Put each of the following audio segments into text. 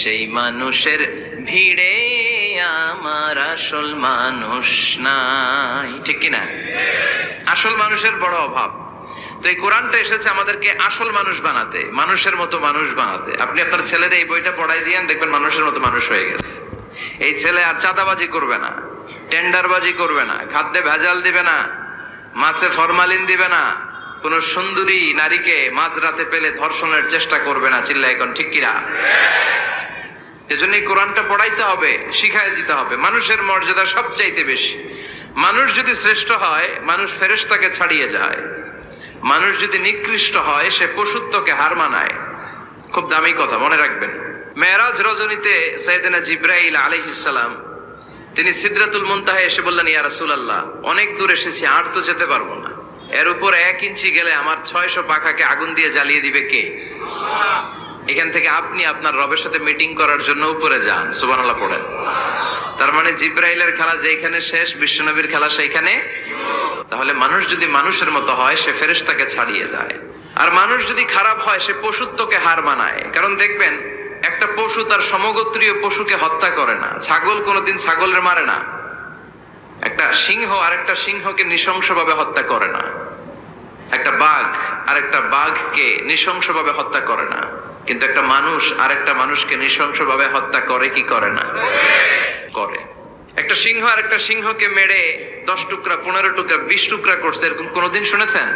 সেই মানুষের ভিড়ে আমার আসল মানুষ নাই। ঠিক কিনা আসল মানুষের বড় অভাব। তো এই কোরআনটা এসেছে আমাদেরকে আসল মানুষ বানাতে, মানুষের মতো মানুষ বানাতে। আপনি আপনার ছেলের এই বইটা পড়াই দিয়েন, দেখবেন মানুষের মতো মানুষ হয়ে গেছে। এই ছেলে আর চাঁদাবাজি করবে না, টেন্ডারবাজি করবে না, খাদ্যে ভেজাল দিবে না, মাছে ফরমালিন দিবে না, কোন সুন্দরী নারীকে মাঝরাতে পেলে ধর্ষণের চেষ্টা করবে না চিল্লা এখন ঠিক কিনা এজন্য এই কোরআনটা পড়াইতে হবে শিখাই দিতে হবে। মানুষের মর্যাদা সবচাইতে বেশি। মানুষ যদি শ্রেষ্ঠ হয়, মানুষ ফেরেশতাকে ছাড়িয়ে যায়। মানুষ যদি নিকৃষ্ট হয়, সে পশুত্বকে হার মানায়। খুব দামি কথা, মনে রাখবেন। মেরাজ রজনীতে সৈয়দনা জিব্রাইল আলাইহিসসালাম তিনি সিদরাতুল মুনতাহে এসে বললেন, ইয়া রাসূলুল্লাহ, অনেক দূর এসেছি, আর তো যেতে পারব না। এর উপর এক ইঞ্চি গেলে আমার ছয়শো পাখাকে আগুন দিয়ে জ্বালিয়ে দিবে কে? এখান থেকে আপনি আপনার রবের সাথে মিটিং করার জন্য উপরে যান, সুবহানাল্লাহ পড়েন তার মানে জিব্রাইলের খেলা যেখানে শেষ, বিশ্বনবীর খেলা সেইখানে। তাহলে মানুষ যদি মানুষের মতো হয়, সে ফেরেশতাকে ছাড়িয়ে যায়। আর মানুষ যদি খারাপ হয়, সে পশুত্বকে হার মানায়। কারণ দেখবেন, একটা পশু তার সমগোত্রীয় পশুকে হত্যা করে না। ছাগল কোনোদিন ছাগলের মারে না। একটা সিংহ আর একটা সিংহকে নৃশংসভাবে হত্যা করে না। একটা বাঘ আর একটা বাঘকে নৃশংসভাবে হত্যা করে না। কিন্তু একটা মানুষ আর একটা মানুষকে নৃশংসভাবে হত্যা করে কি করে না? করে। একটা সিংহ আর একটা সিংহকে মেরে দশ টুকরা, পনেরো টুকরা, বিশ টুকরা করছে, এরকম কোনোদিন শুনেছেন?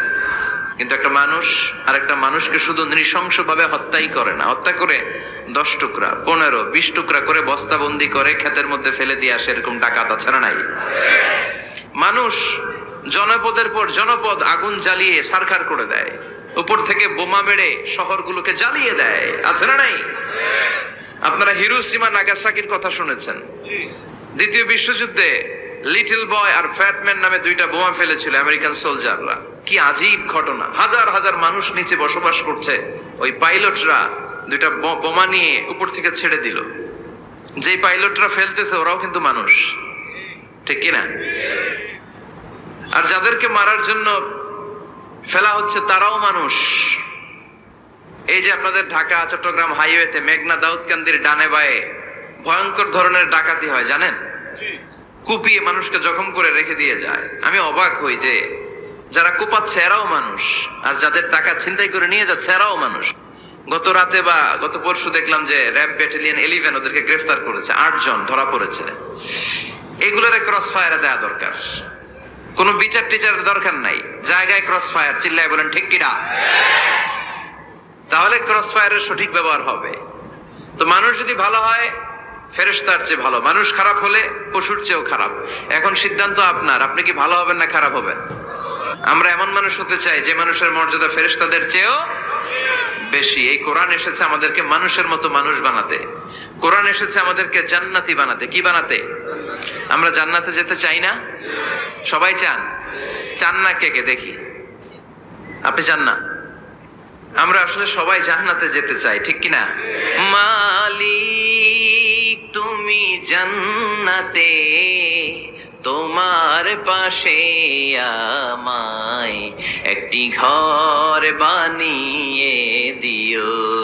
কিন্তু একটা মানুষ আর একটা মানুষকে শুধু নৃশংসভাবে হত্যাই করে না। হত্যা করে দশ টুকরা, পনেরো, বিশ টুকরা করে বস্তাবন্দি করে ক্ষেতের মধ্যে ফেলে দিয়ে আসে, এরকম ডাকাত আছে নাই? মানুষ জনপদের পর জনপদ আগুন জ্বালিয়ে সারখার করে দেয়। উপর থেকে বোমা মেরে শহরগুলোকে জ্বালিয়ে দেয়। আছে না নাই? আপনারা হিরোসীমা নাগাসাকির কথা শুনেছেন। দ্বিতীয় বিশ্বযুদ্ধে লিটল বয় আর ফ্যাটম্যান নামে দুইটা বোমা ফেলেছিল আমেরিকান সোলজাররা। কি আজীব ঘটনা। হাজার হাজার মানুষ নিচে বসবাস করছে। ওই পাইলটরা দুইটা বোমা নিয়ে উপর থেকে ছেড়ে দিল। যেই পাইলটরা ফেলতেছে ওরাও কিন্তু মানুষ। ঠিক কিনা? আর যাদেরকে মারার জন্য ফেলা হচ্ছে তারাও মানুষ। এই যে আপনাদের ঢাকা চট্টগ্রাম হাইওয়েতে মেঘনা দাউদকান্দির ডানে বায়ে ভয়ঙ্কর ধরনের ডাকাতি হয় জানেন? কুপিয়ে মানুষকে জখম করে রেখে দিয়ে যায়। আমি অবাক হই যে যারা কুপাচ্ছে এরাও মানুষ আর যাদের টাকা ছিনতাই করে নিয়ে যাচ্ছে এরাও মানুষ। গত রাতে বা গত পরশু দেখলাম যে র্যাব ব্যাটালিয়ন এলিভেন ওদেরকে গ্রেফতার করেছে আটজন ধরা পড়েছে। এগুলোর ক্রস ফায়ারে দেওয়া দরকার। কোনো বিচার টিচারের দরকার নাই। জায়গায় ক্রস ফায়ার চিল্লায় বলেন, ঠিক কিনা? তাহলে ক্রস ফায়ারের সঠিক ব্যবহার হবে। তো মানুষ যদি ভালো হয়, ফেরেশতার চেয়ে ভালো। মানুষ খারাপ হলে পশুর চেয়েও খারাপ। এখন সিদ্ধান্ত আপনার। আপনি কি ভালো হবেন না খারাপ হবেন? আমরা এমন মানুষ হতে চাই যে মানুষের মর্যাদা ফেরেশতাদের চেয়েও বেশি। এই কোরআন এসেছে আমাদেরকে মানুষের মতো মানুষ বানাতে। কোরআন এসেছে আমাদেরকে জান্নাতি বানাতে। কি বানাতে? আমরা জান্নাতে যেতে চাই না? সবাই চান? চান না কে কে? দেখি। আপনি চান না? আমরা আসলে সবাই জান্নাতে যেতে চাই, ঠিক কি না মালিক, তুমি জান্নাতে, তোমার পাশে আমায় একটি ঘর বানিয়ে দিও।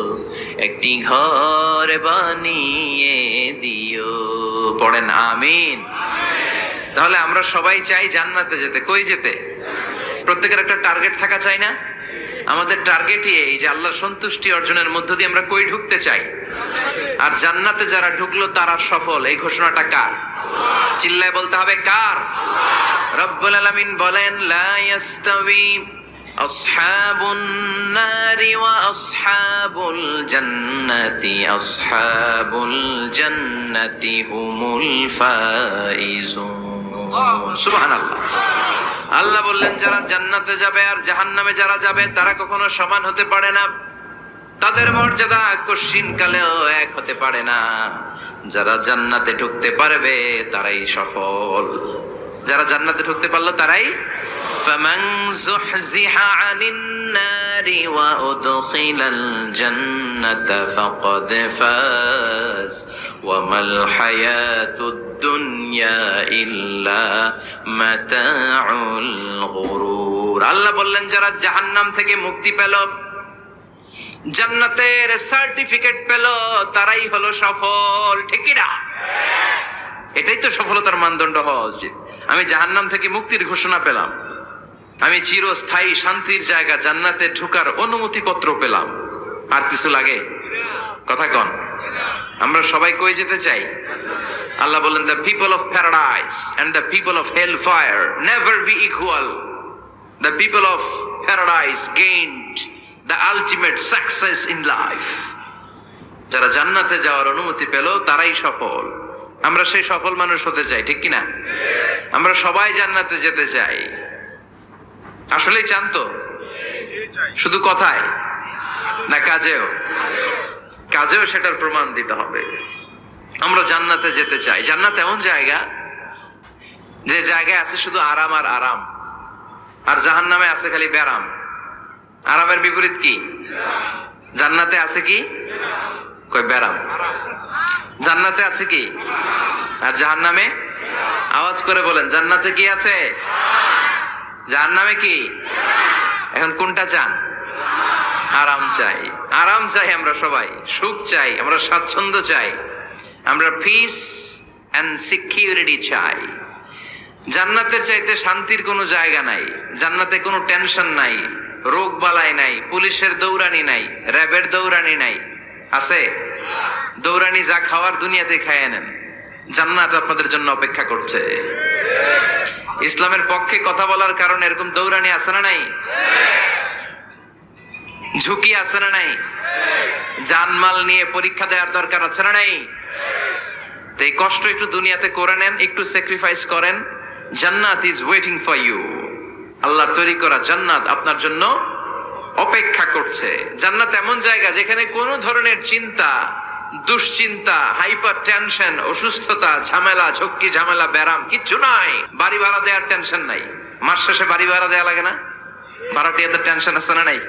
একটি ঘর বানিয়ে দিও। পড়েন, আমিন। তাহলে আমরা সবাই চাই জান্নাতে যেতে। কই যেতে? প্রত্যেকের একটা টার্গেট থাকা চাই না? আমাদের টার্গেটই এই যে আল্লাহর সন্তুষ্টি অর্জনের মধ্য দিয়ে আমরা কই ঢুকতে চাই? আর জান্নাতে যারা ঢুকলো, তারা সফল। এই ঘোষণাটা কার? চিল্লায় বলতে হবে কার? রব্বুল আলামিন বলেন, লা ইয়াস্তাবি আসহাবুন নারি। আসহাবুল জান্নাতি আসহাবুল জান্নাতি হুমুল ফাইজুন সুবহানাল্লাহ। আল্লাহ বললেন, যারা জান্নাতে যাবে আর জাহান্নামে যারা যাবে, তারা কখনো সমান হতে পারে না। তাদের মর্যাদা কশিন কালেও এক হতে পারে না। যারা জান্নাতে ঢুকতে পারবে, তারাই সফল। যারা জান্নাতে ঢুকতে পারলো তারাই فمن زحزح عن النار وأدخل الجنة فقد فاز وما الحياة الدنيا إلا متاع الغرور আল্লাহ বললেন যারা জাহান্নাম থেকে মুক্তি পেল জান্নাতের সার্টিফিকেট পেল তারাই হলো সফল ঠিক কি না এটাই তো সফলতার মানদণ্ড হওয়া উচিত আমি জাহান্নাম থেকে মুক্তির ঘোষণা পেলাম। আমি চিরস্থায়ী শান্তির জায়গা জান্নাতে ঢুকার অনুমতিপত্র পেলাম। আর কিছু লাগে? কথা কন। আমরা সবাই কই যেতে চাই? আল্লাহ বলেন the people of paradise and the people of hell fire never be equal the people of paradise gained the ultimate success in life যারা জান্নাতে যাওয়ার অনুমতি পেল, তারাই সফল। আমরা সেই সফল মানুষ হতে চাই, ঠিক কিনা? আমরা সবাই জান্নাতে যেতে চাই। আসলেই চান তো শুধু কথায়? না কাজেও? কাজেও সেটার প্রমাণ দিতে হবে। আমরা জান্নাতে যেতে চাই। জান্নাত এমন জায়গা, যে জায়গায় আছে শুধু আরাম আর আরাম। আর জাহান নামে আছে খালি ব্যারাম। আরামের বিপরীত কি? জান্নাতে আছে কি? কই ব্যারাম? জান্নাতে আছে কি? আর জাহান নামে আওয়াজ করে বলেন, জান্নাতে কি আছে? জাহান নামে কি? এখন কোনটা চান? আরাম চাই। আরাম চাই আমরা সবাই, সুখ চাই, আমরা স্বাচ্ছন্দ্য চাই, আমরা পিস অ্যান্ড সিকিউরিটি চাই। জান্নাতের চাইতে শান্তির কোনো জায়গা নাই, জান্নাতে কোনো টেনশন নাই, রোগ বালাই নাই, পুলিশের দৌড়ানি নাই, র্যাবের দৌড়ানি নাই। আছে? দৌড়ানি যা খাওয়ার দুনিয়াতে খায় নেন। জান্নাত আপনাদের জন্য অপেক্ষা করছে। ইসলামের পক্ষে কথা বলার কারণে এরকম দৌড়ানি আছে না নাই? ঝুঁকি আছে না নাই? জানমাল নিয়ে পরীক্ষা দেওয়ার দরকার আছে না নাই? তো এই কষ্ট একটু দুনিয়াতে করে নেন, একটু স্যাক্রিফাইস করেন। জান্নাত ইজ ওয়েটিং ফর ইউ আল্লাহ তৈরি করা জান্নাত আপনার জন্য অপেক্ষা করছে। জান্নাত এমন জায়গা যেখানে কোনো ধরনের চিন্তা দুশ্চিন্তা হাইপার টেনশন অসুস্থতা, ঝামেলা, ঝক্কি, ঝামেলা, ব্যারাম, কিচ্ছু নাই। বাড়ি ভাড়া দেওয়ার টেনশন নাই। মাস শেষে বাড়ি ভাড়া দেওয়া লাগে না? ভাড়াটিয়াদের টেনশন আছে না নাই?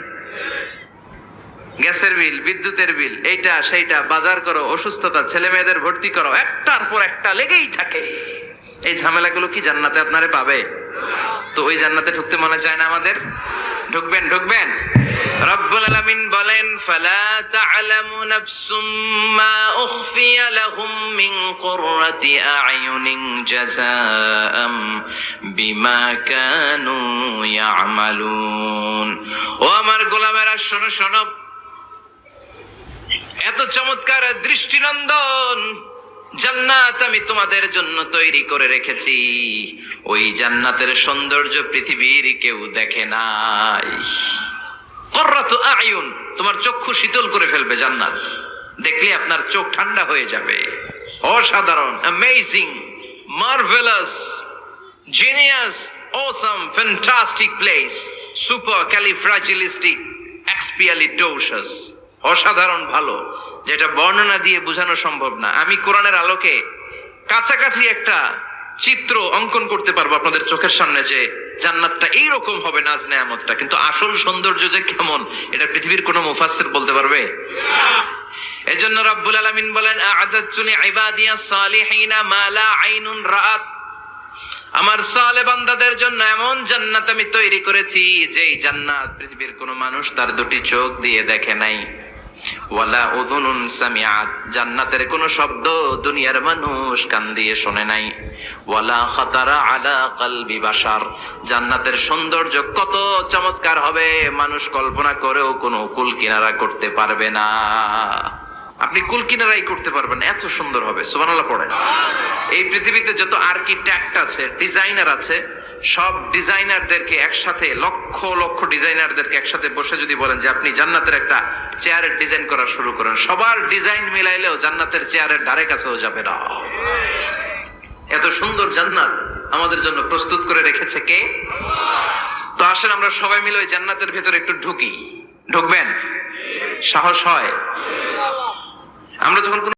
গ্যাসের বিল, বিদ্যুতের বিল, এইটা, সেইটা, বাজার করো, অসুস্থতা ছেলে মেয়েদের ভর্তি করো, একটার পর একটা লেগেই থাকে। এই ঝামেলাগুলো কি জান্নাতে আপনারে পাবে? তো ওই জান্নাতে ঢুকতে মনে চায় না আমাদের? ঢুকবেন ঢুকবেন। রব্বুল আলামিন বলেন, ফালা তা'লামু নাফসুম মা উখফিয়া লাহুম মিন কুররাতি আ'য়ুনিন জাযাআম বিমা কানু ইয়ামালুন। ও আমার গোলামেরা, শোনো শোনো। এত চমৎকার দৃষ্টিনন্দন জান্নাত আমি তোমাদের জন্য তৈরি করে রেখেছি। ওই জান্নাতের সৌন্দর্য পৃথিবীর কেউ দেখে নাই। আয়ুন, তোমার চক্ষু শীতল করে ফেলবে জান্নাত। দেখলে আপনার চোখ ঠান্ডা হয়ে যাবে। অসাধারণ amazing marvellous genius awesome fantastic place supercalifragilisticexpialidocious অসাধারণ ভালো, যেটা বর্ণনা দিয়ে বোঝানো সম্ভব না। আমি কোরআনের আলোকে কাছাকাছি একটা চিত্র অঙ্কন করতে পারব আপনাদের চোখের সামনে যে জান্নাতটা এইরকম হবে নাজ নেয়ামতটা। কিন্তু আসল সৌন্দর্য যে কেমন, এটা পৃথিবীর কোনো মুফাসসির বলতে পারবে? এজন্য রাব্বুল আলামিন বলেন আ'দাতু লিইবাদিয়াস সালিহিনা মা লা আইনুন রাআত। আমার সালে বান্দাদের জন্য এমন জান্নাত আমি তৈরি করেছি, যেই জান্নাত পৃথিবীর কোনো মানুষ তার দুটি চোখ দিয়ে দেখে নাই। ওয়ালা উযুনুন সামিআত। জান্নাতের কোনো শব্দ দুনিয়ার মানুষ কান দিয়ে শোনে নাই। ওয়ালা খাতারা আলা কলবি বাশার। জান্নাতের সৌন্দর্য কত চমৎকার হবে, মানুষ কল্পনা করেও কোনো কুল কিনারা করতে পারবে না। আপনি কুল কিনারাই করতে পারবেন, এত সুন্দর হবে, সুবহানাল্লাহ পড়েন। এই পৃথিবীতে যত আর্কিটেক্ট আছে ডিজাইনার আছে সব ডিজাইনারদেরকে একসাথে, লক্ষ লক্ষ ডিজাইনারদেরকে একসাথে বসে যদি বলেন যে আপনি জান্নাতের একটা চেয়ারের ডিজাইন করা শুরু করেন, সবার ডিজাইন মিলাইলেও জান্নাতের চেয়ারের ধারে কাছেও যাবে না। এত সুন্দর জান্নাত আমাদের জন্য প্রস্তুত করে রেখেছে কে? তো আসেন আমরা সবাই মিলে ওই জান্নাতের ভেতরে একটু ঢুকি। ঢুকবেন? সাহস হয়? আমরা যখন